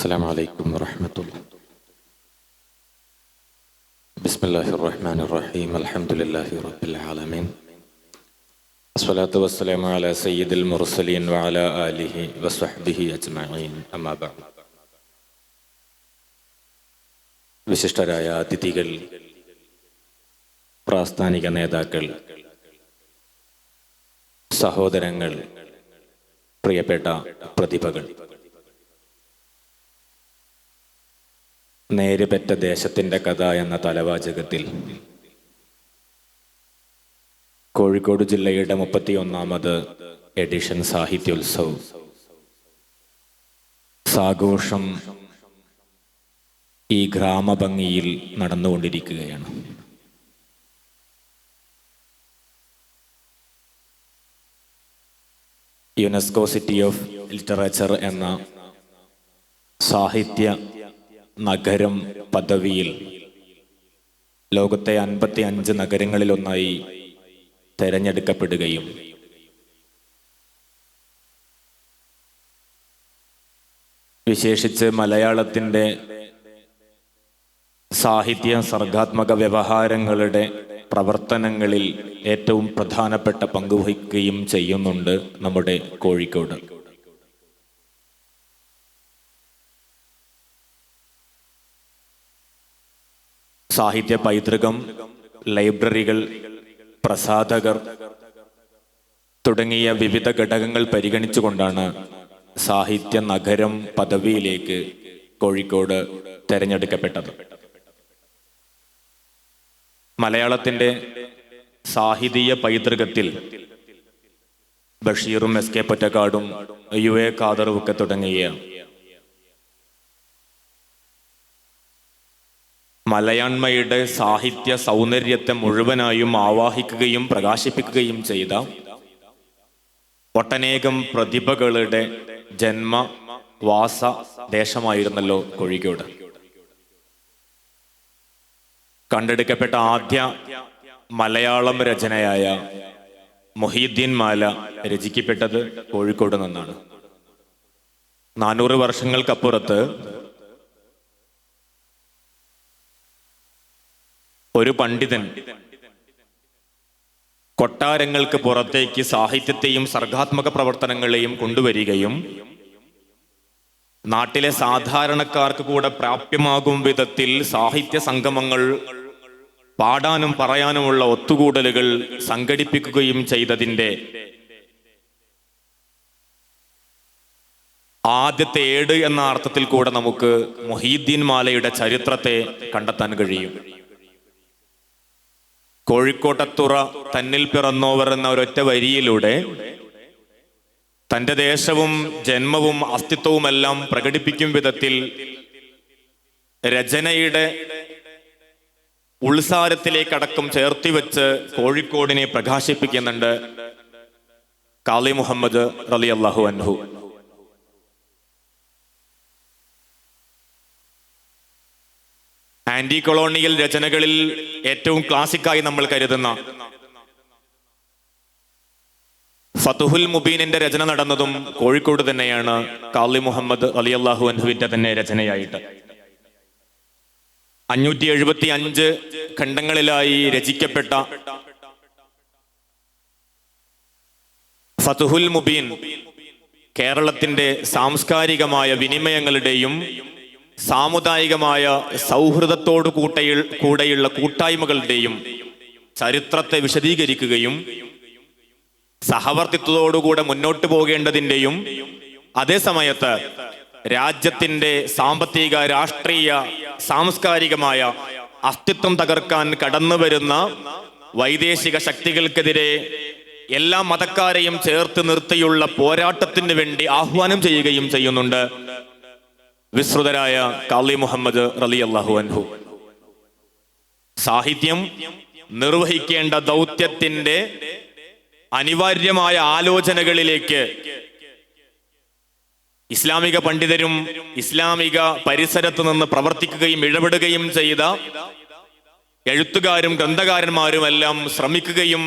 السلام عليكم ورحمة الله بسم الله الرحمن الرحيم الحمد لله رب العالمين الصلاة والسلام على سيد المرسلين وعلى آله وصحبه أجمعين أما بعد വിശിഷ്ടരായ അതിഥികൾ പ്രാസ്ഥാനിക നേതാക്കൾ സഹോദരങ്ങൾ പ്രിയപ്പെട്ട പ്രതിഭകൾ നേരുപെറ്റ ദേശത്തിന്റെ കഥ എന്ന തലവാചകത്തിൽ. കോഴിക്കോട് ജില്ലയുടെ മുപ്പത്തിയൊന്നാമത് എഡിഷൻ സാഹിത്യോത്സവം. സാഘോഷം ഈ ഗ്രാമഭംഗിയിൽ നടന്നുകൊണ്ടിരിക്കുകയാണ്. യുനെസ്കോ സിറ്റി ഓഫ് ലിറ്ററേച്ചർ എന്ന സാഹിത്യ നഗരം പദവിയിൽ. ലോകത്തെ അൻപത്തി അഞ്ച് നഗരങ്ങളിലൊന്നായി തെരഞ്ഞെടുക്കപ്പെടുകയും വിശേഷിച്ച് മലയാളത്തിന്റെ സാഹിത്യ സർഗാത്മക വ്യവഹാരങ്ങളുടെ പ്രവർത്തനങ്ങളിൽ ഏറ്റവും പ്രധാനപ്പെട്ട പങ്കുവഹിക്കുകയും ചെയ്യുന്നുണ്ട് നമ്മുടെ കോഴിക്കോട്. സാഹിത്യ പൈതൃകം ലൈബ്രറികൾ പ്രസാധകർ തുടങ്ങിയ വിവിധ ഘടകങ്ങൾ പരിഗണിച്ചുകൊണ്ടാണ് സാഹിത്യ നഗരം പദവിയിലേക്ക് കോഴിക്കോട് തെരഞ്ഞെടുക്കപ്പെട്ടത്. മലയാളത്തിന്റെ സാഹിതീയ പൈതൃകത്തിൽ ബഷീറും എസ് കെ പൊറ്റക്കാടും യു എ ഖാദറുമൊക്കെ തുടങ്ങിയ മലയാണ്മയുടെ സാഹിത്യ സൗന്ദര്യത്തെ മുഴുവനായും ആവാഹിക്കുകയും പ്രകാശിപ്പിക്കുകയും ചെയ്ത ഒട്ടനേകം പ്രതിഭകളുടെ ജന്മ വാസ ദേശമായിരുന്നല്ലോ കോഴിക്കോട്. കണ്ടെടുക്കപ്പെട്ട ആദ്യ മലയാളം രചനയായ മൊഹീദ്ദീൻ മാല രചിക്കപ്പെട്ടത് കോഴിക്കോട് നിന്നാണ്. നാനൂറ് വർഷങ്ങൾക്കപ്പുറത്ത് ഒരു പണ്ഡിതൻ കൊട്ടാരങ്ങൾക്ക് പുറത്തേക്ക് സാഹിത്യത്തെയും സർഗാത്മക പ്രവർത്തനങ്ങളെയും കൊണ്ടുവരികയും നാട്ടിലെ സാധാരണക്കാർക്ക് കൂടെ പ്രാപ്യമാകും വിധത്തിൽ സാഹിത്യ സംഗമങ്ങൾ പാടാനും പറയാനുമുള്ള ഒത്തുകൂടലുകൾ സംഘടിപ്പിക്കുകയും ചെയ്തതിന്റെ ആദ്യത്തെ ഏട് എന്ന അർത്ഥത്തിൽ കൂടെ നമുക്ക് മൊഹീദ്ദീൻ മാലയുടെ ചരിത്രത്തെ കണ്ടെത്താൻ കഴിയും. കോഴിക്കോട്ടത്തുറ തന്നിൽ പിറന്നോവർ എന്ന ഒരൊറ്റ വരിയിലൂടെ തന്റെ ദേശവും ജന്മവും അസ്തിത്വവുമെല്ലാം പ്രകടിപ്പിക്കും വിധത്തിൽ രചനയുടെ ഉൾസാരത്തിലേക്കടക്കം ചേർത്തിവെച്ച് കോഴിക്കോടിനെ പ്രകാശിപ്പിക്കുന്നുണ്ട് കാളി മുഹമ്മദ് റലി അള്ളാഹു അൻഹു. ആന്റി കൊളോണിയൽ രചനകളിൽ ഏറ്റവും ക്ലാസിക്കായി നമ്മൾ കരുതുന്ന ഫതുഹുൽ മുബീനിന്റെ രചന നടന്നതും കോഴിക്കോട് തന്നെയാണ് കാളി മുഹമ്മദ് അലി അള്ളാഹു അൻഹുവിന്റെ തന്നെ രചനയായിട്ട്. അഞ്ഞൂറ്റി എഴുപത്തി അഞ്ച് ഖണ്ഡങ്ങളിലായി രചിക്കപ്പെട്ട ഫതുഹുൽ മുബീൻ കേരളത്തിന്റെ സാംസ്കാരികമായ വിനിമയങ്ങളുടെയും സാമുദായികമായ സൗഹൃദത്തോടു കൂട്ടയിൽ കൂടെയുള്ള കൂട്ടായ്മകളുടെയും ചരിത്രത്തെ വിശദീകരിക്കുകയും സഹവർത്തിത്വത്തോടുകൂടെ മുന്നോട്ട് പോകേണ്ടതിന്റെയും അതേസമയത്ത് രാജ്യത്തിന്റെ സാമ്പത്തിക രാഷ്ട്രീയ സാംസ്കാരികമായ അസ്തിത്വം തകർക്കാൻ കടന്നു വരുന്ന വൈദേശിക ശക്തികൾക്കെതിരെ എല്ലാ മതക്കാരെയും ചേർത്ത് നിർത്തിയുള്ള പോരാട്ടത്തിന് വേണ്ടി ആഹ്വാനം ചെയ്യുകയും ചെയ്യുന്നുണ്ട്. വിസ്തൃതരായ കാളി മുഹമ്മദ് റലി അള്ളാഹു അൻഹു. സാഹിത്യം നിർവഹിക്കേണ്ട ദൗത്യത്തിന്റെ അനിവാര്യമായ ആലോചനകളിലേക്ക് ഇസ്ലാമിക പണ്ഡിതരും ഇസ്ലാമിക പരിസരത്ത് നിന്ന് പ്രവർത്തിക്കുകയും ഇടപെടുകയും ചെയ്ത എഴുത്തുകാരും ഗ്രന്ഥകാരന്മാരുമെല്ലാം ശ്രമിക്കുകയും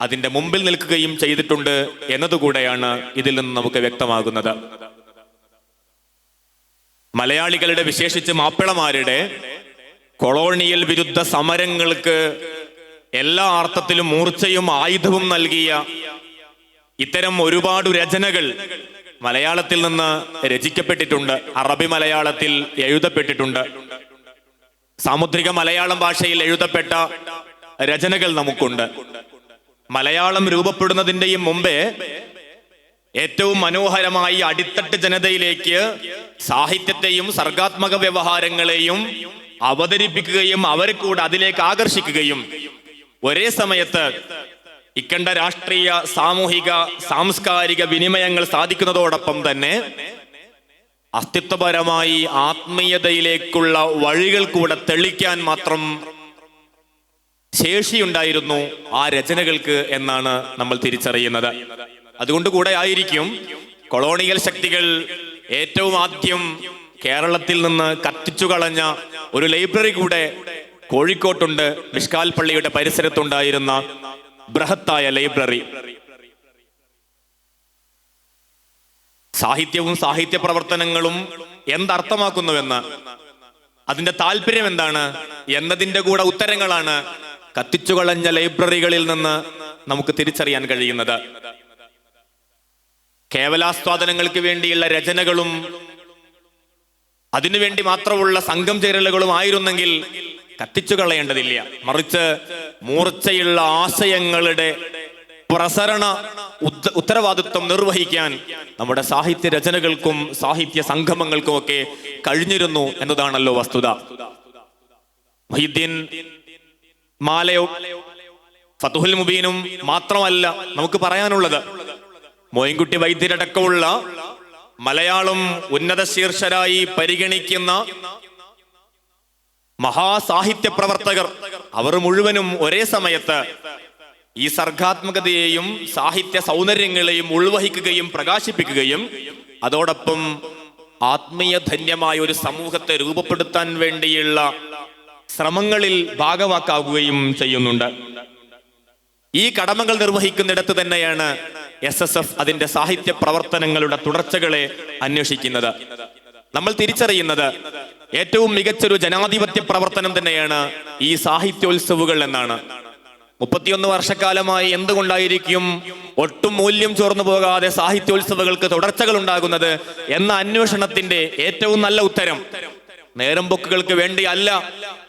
അതിന്റെ മുമ്പിൽ നിൽക്കുകയും ചെയ്തിട്ടുണ്ട് എന്നതുകൂടെയാണ് ഇതിൽ നിന്ന് നമുക്ക് വ്യക്തമാകുന്നത്. മലയാളികളുടെ വിശേഷിച്ച് മാപ്പിളമാരുടെ കൊളോണിയൽ വിരുദ്ധ സമരങ്ങൾക്ക് എല്ലാ അർത്ഥത്തിലും മൂർച്ചയും ആയുധവും നൽകിയ ഇത്തരം ഒരുപാട് രചനകൾ മലയാളത്തിൽ നിന്ന് രചിക്കപ്പെട്ടിട്ടുണ്ട് അറബി മലയാളത്തിൽ എഴുതപ്പെട്ടിട്ടുണ്ട്. സാമുദ്രിക മലയാളം ഭാഷയിൽ എഴുതപ്പെട്ട രചനകൾ നമുക്കുണ്ട്. മലയാളം രൂപപ്പെടുന്നതിന്റെയും മുമ്പേ ഏറ്റവും മനോഹരമായി അടിത്തട്ട് ജനതയിലേക്ക് സാഹിത്യത്തെയും സർഗാത്മക വ്യവഹാരങ്ങളെയും അവതരിപ്പിക്കുകയും അവരെ കൂടെ അതിലേക്ക് ആകർഷിക്കുകയും ഒരേ സമയത്ത് ഇക്കണ്ട രാഷ്ട്രീയ സാമൂഹിക സാംസ്കാരിക വിനിമയങ്ങൾ സാധിക്കുന്നതോടൊപ്പം തന്നെ അസ്തിത്വപരമായി ആത്മീയതയിലേക്കുള്ള വഴികൾ കൂടെ തെളിക്കാൻ മാത്രം ശേഷിയുണ്ടായിരുന്നു ആ രചനകൾക്ക് എന്നാണ് നമ്മൾ തിരിച്ചറിയുന്നത്. അതുകൊണ്ട് കൂടെ ആയിരിക്കും കൊളോണിയൽ ശക്തികൾ ഏറ്റവും ആദ്യം കേരളത്തിൽ നിന്ന് കത്തിച്ചു കളഞ്ഞ ഒരു ലൈബ്രറി കൂടെ കോഴിക്കോട്ടുണ്ട് മിഷ്കാൽ പള്ളിയുടെ പരിസരത്തുണ്ടായിരുന്ന ബൃഹത്തായ ലൈബ്രറി. സാഹിത്യവും സാഹിത്യ പ്രവർത്തനങ്ങളും എന്തർത്ഥമാക്കുന്നുവെന്ന് അതിന്റെ താല്പര്യം എന്താണ് എന്നതിന്റെ കൂടെ ഉത്തരങ്ങളാണ് കത്തിച്ചു കളഞ്ഞ ലൈബ്രറികളിൽ നിന്ന് നമുക്ക് തിരിച്ചറിയാൻ കഴിയുന്നത്. കേവലാസ്വാദനങ്ങൾക്ക് വേണ്ടിയുള്ള രചനകളും അതിനുവേണ്ടി മാത്രമുള്ള സംഘം ചേരലുകളും ആയിരുന്നെങ്കിൽ കത്തിച്ചു കളയേണ്ടതില്ല. മറിച്ച് മൂർച്ചയുള്ള ആശയങ്ങളുടെ പ്രസരണ ഉത്ത- ഉത്തരവാദിത്വം നിർവഹിക്കാൻ നമ്മുടെ സാഹിത്യ രചനകൾക്കും സാഹിത്യ സംഗമങ്ങൾക്കും ഒക്കെ കഴിഞ്ഞിരുന്നു എന്നതാണല്ലോ വസ്തുത. മഹിദ്ദീൻ മാലയോ ഫതുഹുൽ മുബീനും മാത്രമല്ല നമുക്ക് പറയാനുള്ളത് മോയിൻകുട്ടി വൈദ്യരടക്കമുള്ള മലയാളം ഉന്നത ശീർഷരായി പരിഗണിക്കുന്ന മഹാസാഹിത്യ പ്രവർത്തകർ അവർ മുഴുവനും ഒരേ സമയത്ത് ഈ സർഗാത്മകതയെയും സാഹിത്യ സൗന്ദര്യങ്ങളെയും ഉൾവഹിക്കുകയും പ്രകാശിപ്പിക്കുകയും അതോടൊപ്പം ആത്മീയ ധന്യമായ ഒരു സമൂഹത്തെ രൂപപ്പെടുത്താൻ വേണ്ടിയുള്ള ശ്രമങ്ങളിൽ ഭാഗവാക്കാവുകയും ചെയ്യുന്നുണ്ട്. ഈ കടമകൾ നിർവഹിക്കുന്നിടത്ത് തന്നെയാണ് എസ് എസ് എഫ് അതിന്റെ സാഹിത്യ പ്രവർത്തനങ്ങളുടെ തുടർച്ചകളെ അന്വേഷിക്കുന്നത്. നമ്മൾ തിരിച്ചറിയുന്നത് ഏറ്റവും മികച്ചൊരു ജനാധിപത്യ പ്രവർത്തനം തന്നെയാണ് ഈ സാഹിത്യോത്സവുകൾ എന്നാണ്. മുപ്പത്തിയൊന്ന് വർഷക്കാലമായി എന്തുകൊണ്ടായിരിക്കും ഒട്ടും മൂല്യം ചോർന്നു പോകാതെ സാഹിത്യോത്സവങ്ങൾക്ക് തുടർച്ചകൾ ഉണ്ടാകുന്നത് എന്ന അന്വേഷണത്തിന്റെ ഏറ്റവും നല്ല ഉത്തരം നേരം പൊക്കുകൾക്ക് വേണ്ടി അല്ല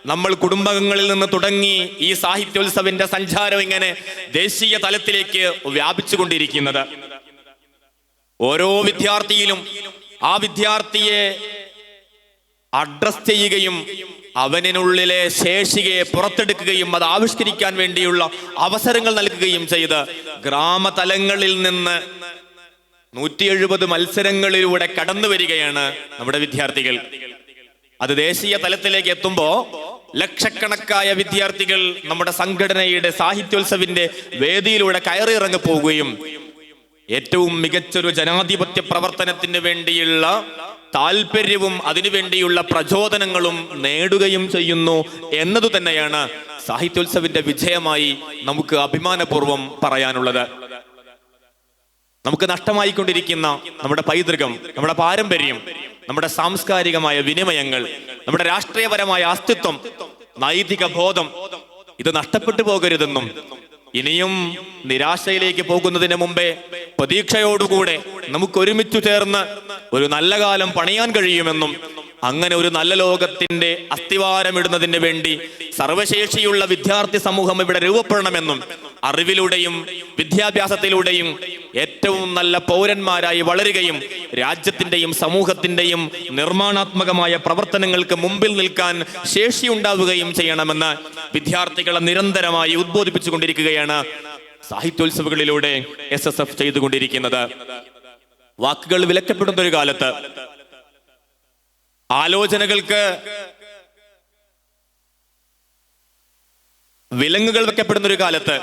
നമ്മൾ കുടുംബങ്ങളിൽ നിന്ന് തുടങ്ങി ഈ സാഹിത്യോത്സവിന്റെ സഞ്ചാരം ഇങ്ങനെ ദേശീയ തലത്തിലേക്ക് വ്യാപിച്ചു കൊണ്ടിരിക്കുന്നത് ഓരോ വിദ്യാർത്ഥിയിലും ആ വിദ്യാർത്ഥിയെ അഡ്രസ് ചെയ്യുകയും അവനിനുള്ളിലെ ശേഷികയെ പുറത്തെടുക്കുകയും അത് ആവിഷ്കരിക്കാൻ വേണ്ടിയുള്ള അവസരങ്ങൾ നൽകുകയും ചെയ്ത് ഗ്രാമതലങ്ങളിൽ നിന്ന് നൂറ്റി എഴുപത് മത്സരങ്ങളിലൂടെ കടന്നു വരികയാണ് നമ്മുടെ വിദ്യാർത്ഥികൾ. അത് ദേശീയ തലത്തിലേക്ക് എത്തുമ്പോ ലക്ഷക്കണക്കായ വിദ്യാർത്ഥികൾ നമ്മുടെ സംഘടനയുടെ സാഹിത്യോത്സവിന്റെ വേദിയിലൂടെ കയറിയിറങ്ങി പോവുകയും ഏറ്റവും മികച്ചൊരു ജനാധിപത്യ പ്രവർത്തനത്തിന് വേണ്ടിയുള്ള താല്പര്യവും അതിനുവേണ്ടിയുള്ള പ്രചോദനങ്ങളും നേടുകയും ചെയ്യുന്നു എന്നതു തന്നെയാണ് സാഹിത്യോത്സവിന്റെ വിജയമായി നമുക്ക് അഭിമാനപൂർവം പറയാനുള്ളത്. നമുക്ക് നഷ്ടമായിക്കൊണ്ടിരിക്കുന്ന നമ്മുടെ പൈതൃകം നമ്മുടെ പാരമ്പര്യം നമ്മുടെ സാംസ്കാരികമായ വിനിമയങ്ങൾ നമ്മുടെ രാഷ്ട്രീയപരമായ അസ്തിത്വം നൈതിക ബോധം ഇത് നഷ്ടപ്പെട്ടു പോകരുതെന്നും ഇനിയും നിരാശയിലേക്ക് പോകുന്നതിന് മുമ്പേ പ്രതീക്ഷയോടുകൂടെ നമുക്ക് ഒരുമിച്ചു ചേർന്ന് ഒരു നല്ല കാലം പണിയാൻ കഴിയുമെന്നും അങ്ങനെ ഒരു നല്ല ലോകത്തിന്റെ അസ്ഥിവാരമിടുന്നതിന് വേണ്ടി സർവശേഷിയുള്ള വിദ്യാർത്ഥി സമൂഹം ഇവിടെ രൂപപ്പെടണമെന്നും അറിവിലൂടെയും വിദ്യാഭ്യാസത്തിലൂടെയും ഏറ്റവും നല്ല പൗരന്മാരായി വളരുകയും രാജ്യത്തിന്റെയും സമൂഹത്തിന്റെയും നിർമ്മാണാത്മകമായ പ്രവർത്തനങ്ങൾക്ക് മുമ്പിൽ നിൽക്കാൻ ശേഷിയുണ്ടാവുകയും ചെയ്യണമെന്ന് വിദ്യാർത്ഥികളെ നിരന്തരമായി ഉദ്ബോധിപ്പിച്ചുകൊണ്ടിരിക്കുകയാണ് സാഹിത്യോത്സവങ്ങളിലൂടെ എസ് എസ് എഫ് ചെയ്തുകൊണ്ടിരിക്കുന്നത്. വാക്കുകൾ വിലക്കപ്പെടുന്ന ഒരു കാലത്ത് ആലോചനകൾക്ക് വിലങ്ങുകൾ വെക്കപ്പെടുന്ന ഒരു കാലത്ത്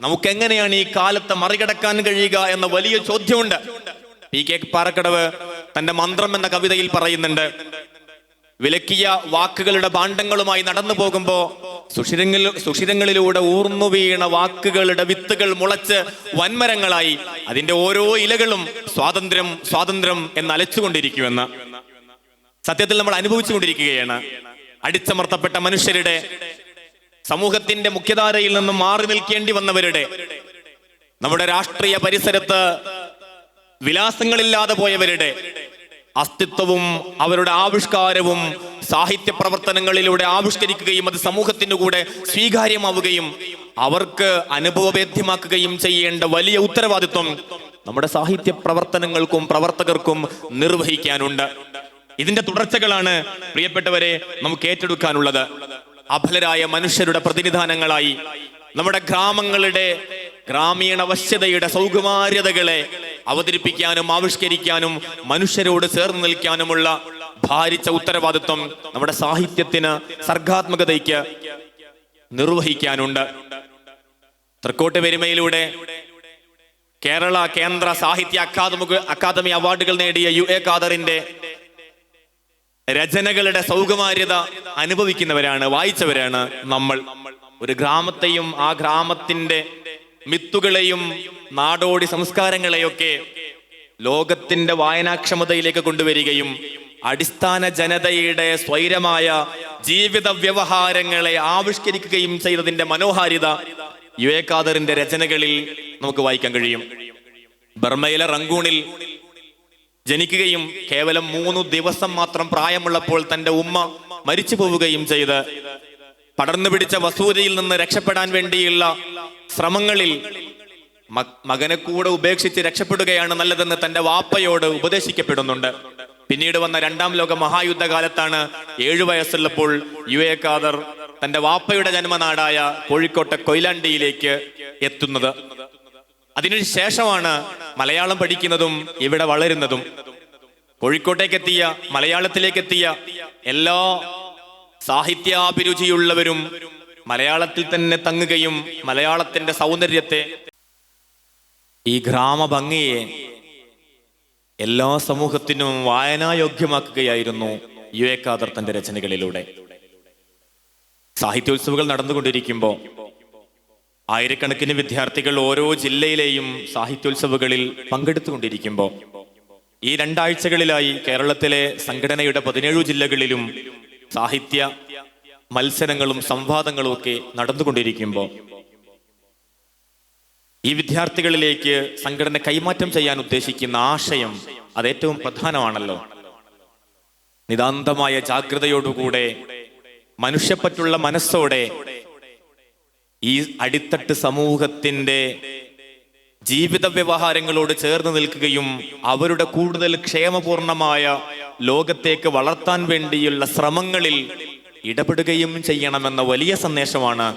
നമുക്ക് എങ്ങനെയാണ് ഈ കാലത്തെ മറികടക്കാൻ കഴിയുക എന്ന വലിയ ചോദ്യമുണ്ട്. പി കെ പാറക്കടവ് തന്റെ മന്ത്രം എന്ന കവിതയിൽ പറയുന്നുണ്ട്. വിലക്കിയ വാക്കുകളുടെ ഭാണ്ഡങ്ങളുമായി നടന്നു പോകുമ്പോ സുഷിരങ്ങൾ സുഷിരങ്ങളിലൂടെ ഊർന്നു വീണ വാക്കുകളുടെ വിത്തുകൾ മുളച്ച് വൻമരങ്ങളായി അതിന്റെ ഓരോ ഇലകളും സ്വാതന്ത്ര്യം സ്വാതന്ത്ര്യം എന്ന് അലച്ചുകൊണ്ടിരിക്കുമെന്ന്. സത്യത്തിൽ നമ്മൾ അനുഭവിച്ചുകൊണ്ടിരിക്കുകയാണ്. അടിച്ചമർത്തപ്പെട്ട മനുഷ്യരുടെ സമൂഹത്തിന്റെ മുഖ്യധാരയിൽ നിന്ന് മാറി നിൽക്കേണ്ടി വന്നവരുടെ നമ്മുടെ രാഷ്ട്രീയ പരിസരത്ത് വിലാസങ്ങളില്ലാതെ പോയവരുടെ അസ്തിത്വവും അവരുടെ ആവിഷ്കാരവും സാഹിത്യ പ്രവർത്തനങ്ങളിലൂടെ ആവിഷ്കരിക്കുകയും അത് സമൂഹത്തിനു കൂടെ സ്വീകാര്യമാവുകയും അവർക്ക് അനുഭവവേദ്യമാക്കുകയും ചെയ്യേണ്ട വലിയ ഉത്തരവാദിത്വം നമ്മുടെ സാഹിത്യ പ്രവർത്തനങ്ങൾക്കും പ്രവർത്തകർക്കും നിർവഹിക്കാനുണ്ട്. ഇതിന്റെ തുടർച്ചകളാണ് പ്രിയപ്പെട്ടവരെ നമുക്ക് ഏറ്റെടുക്കാനുള്ളത്. അഫലരായ മനുഷ്യരുടെ പ്രതിനിധാനങ്ങളായി നമ്മുടെ ഗ്രാമങ്ങളുടെ ഗ്രാമീണ വശ്യതയുടെ സൗകുമാര്യതകളെ അവതരിപ്പിക്കാനും ആവിഷ്കരിക്കാനും മനുഷ്യരോട് ചേർന്ന് നിൽക്കാനുമുള്ള ഭാരിച്ച ഉത്തരവാദിത്വം നമ്മുടെ സാഹിത്യത്തിന് സർഗാത്മകതയ്ക്ക് നിർവഹിക്കാനുണ്ട്. തൃക്കോട്ട് പെരുമയിലൂടെ കേരള കേന്ദ്ര സാഹിത്യ അക്കാദമി അക്കാദമി അവാർഡുകൾ നേടിയ യു എ ഖാദറിന്റെ രചനകളുടെ സൗകുമാര്യത അനുഭവിക്കുന്നവരാണ് വായിച്ചവരാണ് നമ്മൾ. ഒരു ഗ്രാമത്തെയും ആ ഗ്രാമത്തിന്റെ മിത്തുകളെയും നാടോടി സംസ്കാരങ്ങളെയൊക്കെ ലോകത്തിന്റെ വായനാക്ഷമതയിലേക്ക് കൊണ്ടുവരികയും അടിസ്ഥാന ജനതയുടെ സ്വൈരമായ ജീവിത വ്യവഹാരങ്ങളെ ആവിഷ്കരിക്കുകയും ചെയ്തതിന്റെ മനോഹാരിത യുവേഖാദറിന്റെ രചനകളിൽ നമുക്ക് വായിക്കാൻ കഴിയും. ബർമയിലെ റങ്കൂണിൽ ജനിക്കുകയും കേവലം മൂന്ന് ദിവസം മാത്രം പ്രായമുള്ളപ്പോൾ തന്റെ ഉമ്മ മരിച്ചു പോവുകയും ചെയ്ത്. പടർന്നു പിടിച്ച വസൂരയിൽ നിന്ന് രക്ഷപ്പെടാൻ വേണ്ടിയുള്ള ശ്രമങ്ങളിൽ മകനെ കൂടെ ഉപേക്ഷിച്ച് രക്ഷപ്പെടുകയാണ് നല്ലതെന്ന് തന്റെ വാപ്പയോട് ഉപദേശിക്കപ്പെടുന്നുണ്ട്. പിന്നീട് വന്ന രണ്ടാം ലോക മഹായുദ്ധകാലത്താണ് ഏഴു വയസ്സുള്ളപ്പോൾ യു എ ഖാദർ തന്റെ വാപ്പയുടെ ജന്മനാടായ കോഴിക്കോട്ടെ കൊയിലാണ്ടിയിലേക്ക് എത്തുന്നത്. അതിനു ശേഷമാണ് മലയാളം പഠിക്കുന്നതും ഇവിടെ വളരുന്നതും. കോഴിക്കോട്ടേക്ക് എത്തിയ മലയാളത്തിലേക്ക് എത്തിയ എല്ലാ സാഹിത്യാഭിരുചിയുള്ളവരും മലയാളത്തിൽ തന്നെ തങ്ങുകയും മലയാളത്തിന്റെ സൗന്ദര്യത്തെ ഈ ഗ്രാമഭംഗിയെ എല്ലാ സമൂഹത്തിനും വായനായോഗ്യമാക്കുകയായിരുന്നു യു എ ഖാദർ തന്റെ രചനകളിലൂടെ. സാഹിത്യോത്സവങ്ങൾ നടന്നുകൊണ്ടിരിക്കുമ്പോൾ ആയിരക്കണക്കിന് വിദ്യാർത്ഥികൾ ഓരോ ജില്ലയിലെയും സാഹിത്യോത്സവങ്ങളിൽ പങ്കെടുത്തുകൊണ്ടിരിക്കുമ്പോൾ ഈ രണ്ടാഴ്ചകളിലായി കേരളത്തിലെ സംഘടനയുടെ പതിനേഴു ജില്ലകളിലും സാഹിത്യ മത്സരങ്ങളും സംവാദങ്ങളും ഒക്കെ നടന്നുകൊണ്ടിരിക്കുമ്പോൾ ഈ വിദ്യാർത്ഥികളിലേക്ക് സംഘടന കൈമാറ്റം ചെയ്യാൻ ഉദ്ദേശിക്കുന്ന ആശയം അത് ഏറ്റവും പ്രധാനമാണല്ലോ. നിതാന്തമായ ജാഗ്രതയോടുകൂടെ മനുഷ്യപ്പറ്റുള്ള മനസ്സോടെ ഈ അടിത്തട്ട് സമൂഹത്തിന്റെ ജീവിത വ്യവഹാരങ്ങളോട് ചേർന്ന് നിൽക്കുകയും അവരുടെ കൂടുതൽ ക്ഷേമപൂർണമായ ലോകത്തേക്ക് വളർത്താൻ വേണ്ടിയുള്ള ശ്രമങ്ങളിൽ ഇടപെടുകയും ചെയ്യണമെന്ന വലിയ സന്ദേശമാണ്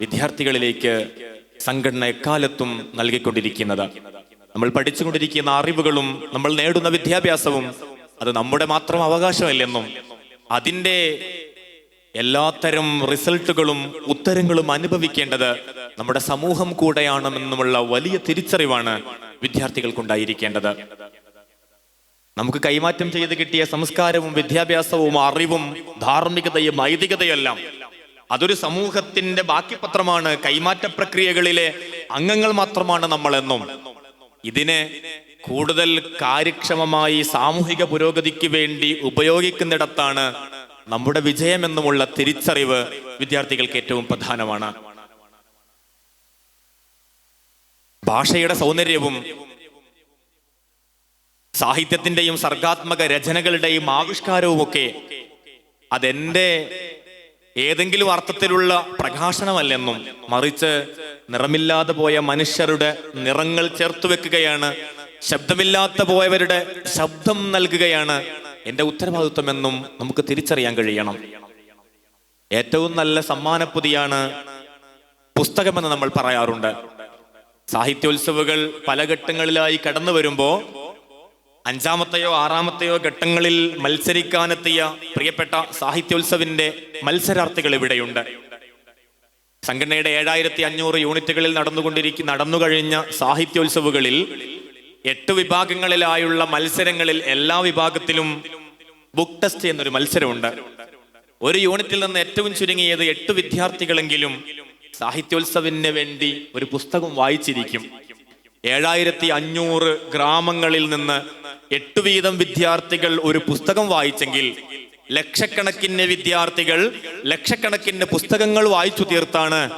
വിദ്യാർത്ഥികളിലേക്ക് സംഘടന എക്കാലത്തും നൽകിക്കൊണ്ടിരിക്കുന്നത്. നമ്മൾ പഠിച്ചുകൊണ്ടിരിക്കുന്ന അറിവുകളും നമ്മൾ നേടുന്ന വിദ്യാഭ്യാസവും അത് നമ്മുടെ മാത്രം അവകാശമല്ലെന്നും അതിന്റെ എല്ലാത്തരം റിസൾട്ടുകളും ഉത്തരങ്ങളും അനുഭവിക്കേണ്ടത് നമ്മുടെ സമൂഹം കൂടെയാണെന്നുമുള്ള വലിയ തിരിച്ചറിവാണ് വിദ്യാർത്ഥികൾക്കുണ്ടായിരിക്കേണ്ടത്. നമുക്ക് കൈമാറ്റം ചെയ്ത് കിട്ടിയ സംസ്കാരവും വിദ്യാഭ്യാസവും അറിവും ധാർമ്മികതയും നൈതികതയെല്ലാം അതൊരു സമൂഹത്തിന്റെ ബാക്കി പത്രമാണ് കൈമാറ്റ പ്രക്രിയകളിലെ അംഗങ്ങൾ മാത്രമാണ് നമ്മളെന്നും ഇതിനെ കൂടുതൽ കാര്യക്ഷമമായി സാമൂഹിക പുരോഗതിക്ക് വേണ്ടി ഉപയോഗിക്കുന്നിടത്താണ് നമ്മുടെ വിജയമെന്നുമുള്ള തിരിച്ചറിവ് വിദ്യാർത്ഥികൾക്ക് ഏറ്റവും പ്രധാനമാണ്. ഭാഷയുടെ സൗന്ദര്യവും സാഹിത്യത്തിന്റെയും സർഗാത്മക രചനകളുടെയും ആവിഷ്കാരവും ഒക്കെ അതെന്റെ ഏതെങ്കിലും അർത്ഥത്തിലുള്ള പ്രകാശനമല്ലെന്നും മറിച്ച് നിറമില്ലാതെ പോയ മനുഷ്യരുടെ നിറങ്ങൾ ചേർത്തു വെക്കുകയാണ് ശബ്ദമില്ലാത്ത പോയവരുടെ ശബ്ദം നൽകുകയാണ് എന്റെ ഉത്തരവാദിത്വമെന്നും നമുക്ക് തിരിച്ചറിയാൻ കഴിയണം. ഏറ്റവും നല്ല സമ്മാനപ്പൊതിയാണ് പുസ്തകമെന്ന് നമ്മൾ പറയാറുണ്ട്. സാഹിത്യോത്സവുകൾ പല ഘട്ടങ്ങളിലായി കടന്നു വരുമ്പോ അഞ്ചാമത്തെയോ ആറാമത്തെയോ ഘട്ടങ്ങളിൽ മത്സരിക്കാനെത്തിയ പ്രിയപ്പെട്ട സാഹിത്യോത്സവിന്റെ മത്സരാർത്ഥികൾ ഇവിടെയുണ്ട്. സംഘടനയുടെ ഏഴായിരത്തി അഞ്ഞൂറ് യൂണിറ്റുകളിൽ നടന്നുകൊണ്ടിരിക്കുന്ന നടന്നു കഴിഞ്ഞ സാഹിത്യോത്സവങ്ങളിൽ എട്ട് വിഭാഗങ്ങളിലായുള്ള മത്സരങ്ങളിൽ എല്ലാ വിഭാഗത്തിലും ബുക്ക് ടെസ്റ്റ് എന്നൊരു മത്സരമുണ്ട്. ഒരു യൂണിറ്റിൽ നിന്ന് ഏറ്റവും ചുരുങ്ങിയത് എട്ട് വിദ്യാർത്ഥികളെങ്കിലും സാഹിത്യോത്സവിന് വേണ്ടി ഒരു പുസ്തകം വായിച്ചിരിക്കും. ഏഴായിരത്തി അഞ്ഞൂറ് ഗ്രാമങ്ങളിൽ നിന്ന് എട്ടു വീതം വിദ്യാർത്ഥികൾ ഒരു പുസ്തകം വായിച്ചെങ്കിൽ ലക്ഷക്കണക്കിന് വിദ്യാർത്ഥികൾ ലക്ഷക്കണക്കിന് പുസ്തകങ്ങൾ വായിച്ചു തീർത്താണ്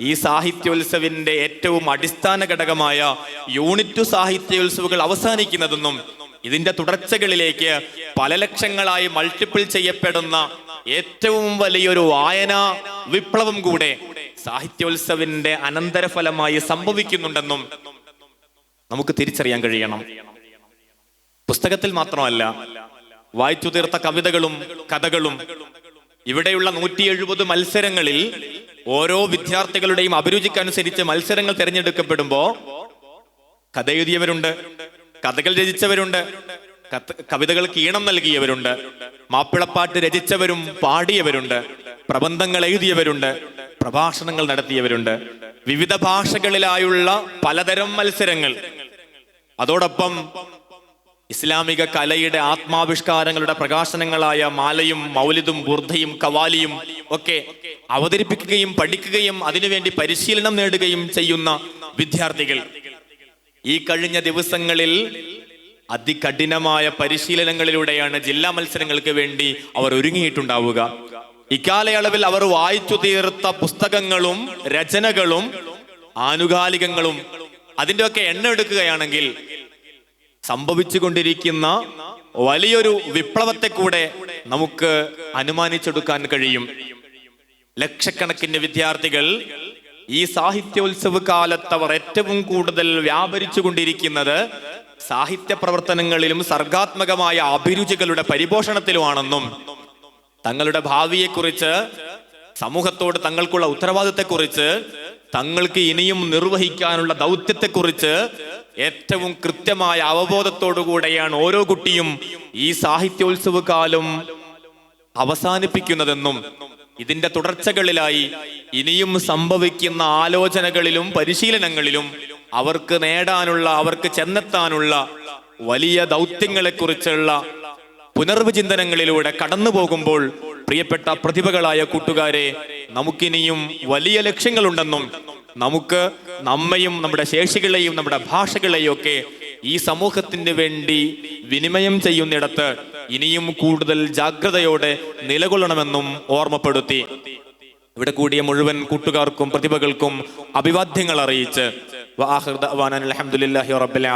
ഈ സാഹിത്യോത്സവിന്റെ ഏറ്റവും അടിസ്ഥാന ഘടകമായ യൂണിറ്റ് സാഹിത്യോത്സവങ്ങൾ അവസാനിക്കുന്നതെന്നും ഇതിന്റെ തുടർച്ചകളിലേക്ക് പല ലക്ഷങ്ങളായി മൾട്ടിപ്പിൾ ചെയ്യപ്പെടുന്ന ഏറ്റവും വലിയൊരു വായന വിപ്ലവം കൂടെ സാഹിത്യോത്സവിന്റെ അനന്തരഫലമായി സംഭവിക്കുന്നുണ്ടെന്നും നമുക്ക് തിരിച്ചറിയാൻ കഴിയണം. പുസ്തകത്തിൽ മാത്രമല്ല വായിച്ചു തീർത്ത കവിതകളും കഥകളും ഇവിടെയുള്ള നൂറ്റി എഴുപത് മത്സരങ്ങളിൽ ഓരോ വിദ്യാർത്ഥികളുടെയും അഭിരുചിക്കനുസരിച്ച് മത്സരങ്ങൾ തിരഞ്ഞെടുക്കപ്പെടുമ്പോ കഥ എഴുതിയവരുണ്ട് കഥകൾ രചിച്ചവരുണ്ട് കവിതകൾക്ക് ഈണം നൽകിയവരുണ്ട് മാപ്പിളപ്പാട്ട് രചിച്ചവരും പാടിയവരുണ്ട് പ്രബന്ധങ്ങൾ എഴുതിയവരുണ്ട് പ്രഭാഷണങ്ങൾ നടത്തിയവരുണ്ട്. വിവിധ ഭാഷകളിലായുള്ള പലതരം മത്സരങ്ങൾ. അതോടൊപ്പം ഇസ്ലാമിക കലയുടെ ആത്മാവിഷ്കാരങ്ങളുടെ പ്രകാശനങ്ങളായ മാലയും മൗലിദും ബുർധയും കവാലിയും ഒക്കെ അവതരിപ്പിക്കുകയും പഠിക്കുകയും അതിനുവേണ്ടി പരിശീലനം നേടുകയും ചെയ്യുന്ന വിദ്യാർത്ഥികൾ. ഈ കഴിഞ്ഞ ദിവസങ്ങളിൽ അതികഠിനമായ പരിശീലനങ്ങളിലൂടെയാണ് ജില്ലാ മത്സരങ്ങൾക്ക് വേണ്ടി അവർ ഒരുങ്ങിയിട്ടുണ്ടാവുക. ഇക്കാലയളവിൽ അവർ വായിച്ചു തീർത്ത പുസ്തകങ്ങളും രചനകളും ആനുകാലികങ്ങളും അതിന്റെയൊക്കെ എണ്ണം എടുക്കുകയാണെങ്കിൽ സംഭവിച്ചുകൊണ്ടിരിക്കുന്ന വലിയൊരു വിപ്ലവത്തെ കൂടെ നമുക്ക് അനുമാനിച്ചെടുക്കാൻ കഴിയും. ലക്ഷക്കണക്കിന് വിദ്യാർത്ഥികൾ ഈ സാഹിത്യോത്സവ കാലത്ത് അവർ ഏറ്റവും കൂടുതൽ വ്യാപരിച്ചു കൊണ്ടിരിക്കുന്നത് സാഹിത്യ പ്രവർത്തനങ്ങളിലും സർഗാത്മകമായ അഭിരുചികളുടെ പരിപോഷണത്തിലുമാണെന്നും തങ്ങളുടെ ഭാവിയെക്കുറിച്ച് സമൂഹത്തോട് തങ്ങൾക്കുള്ള ഉത്തരവാദിത്തത്തെക്കുറിച്ച് തങ്ങൾക്ക് ഇനിയും നിർവഹിക്കാനുള്ള ദൗത്യത്തെക്കുറിച്ച് ഏറ്റവും കൃത്യമായ അവബോധത്തോടുകൂടെയാണ് ഓരോ കുട്ടിയും ഈ സാഹിത്യോത്സവ കാലം അവസാനിപ്പിക്കുന്നതെന്നും ഇതിന്റെ തുടർച്ചകളിലായി ഇനിയും സംഭവിക്കുന്ന ആലോചനകളിലും പരിശീലനങ്ങളിലും അവർക്ക് നേടാനുള്ള അവർക്ക് ചെന്നെത്താനുള്ള വലിയ ദൗത്യങ്ങളെക്കുറിച്ചുള്ള പുനർവിചിന്തനങ്ങളിലൂടെ കടന്നു പോകുമ്പോൾ പ്രിയപ്പെട്ട പ്രതിഭകളായ കൂട്ടുകാരെ നമുക്കിനിയും വലിയ ലക്ഷ്യങ്ങളുണ്ടെന്നും നമുക്ക് നമ്മയും നമ്മുടെ ശേഷികളെയും നമ്മുടെ ഭാഷകളെയും ഒക്കെ ഈ സമൂഹത്തിന് വേണ്ടി വിനിമയം ചെയ്യുന്നിടത്ത് ഇനിയും കൂടുതൽ ജാഗ്രതയോടെ നിലകൊള്ളണമെന്നും ഓർമ്മപ്പെടുത്തി. ഇവിടെ കൂടിയ മുഴുവൻ കൂട്ടുകാർക്കും പ്രതിഭകൾക്കും അഭിവാദ്യങ്ങൾ അറിയിച്ച് വആഖിർ ദഅ്വാനാ അൽഹംദുലില്ലാഹി റബ്ബിൽ